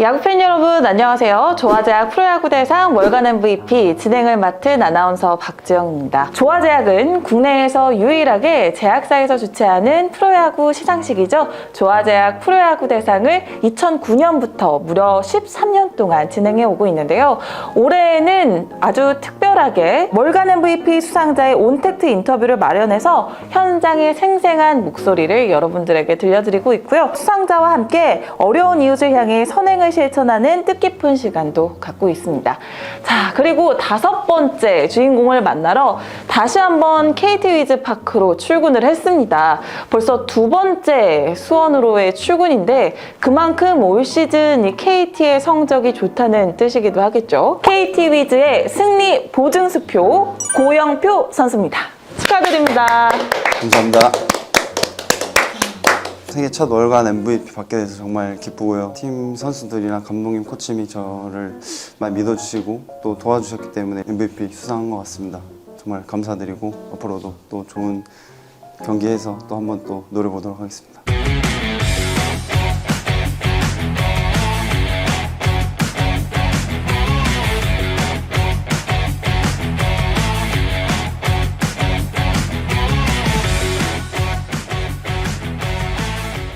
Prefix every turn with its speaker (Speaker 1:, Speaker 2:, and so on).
Speaker 1: 야구팬 여러분 안녕하세요. 조화제약 프로야구 대상 월간 MVP 진행을 맡은 아나운서 박지영입니다. 조화제약은 국내에서 유일하게 제약사에서 주최하는 프로야구 시상식이죠. 조화제약 프로야구 대상을 2009년부터 무려 13년 동안 진행해 오고 있는데요. 올해에는 아주 특 별하게 월간 MVP 수상자의 온택트 인터뷰를 마련해서 현장의 생생한 목소리를 여러분들에게 들려드리고 있고요. 수상자와 함께 어려운 이웃을 향해 선행을 실천하는 뜻깊은 시간도 갖고 있습니다. 자, 그리고 다섯 번째 주인공을 만나러 다시 한번 KT 위즈 파크로 출근을 했습니다. 벌써 두 번째 수원으로의 출근인데 그만큼 올 시즌 이 KT의 성적이 좋다는 뜻이기도 하겠죠. KT 위즈의 승리 보 증수표 고영표 선수입니다. 축하드립니다.
Speaker 2: 감사합니다. 생애 첫 월간 MVP 받게 돼서 정말 기쁘고요. 팀 선수들이랑 감독님, 코치님이 저를 많이 믿어주시고 또 도와주셨기 때문에 MVP 수상한 것 같습니다. 정말 감사드리고 앞으로도 또 좋은 경기해서 또 한번 또 노려보도록 하겠습니다.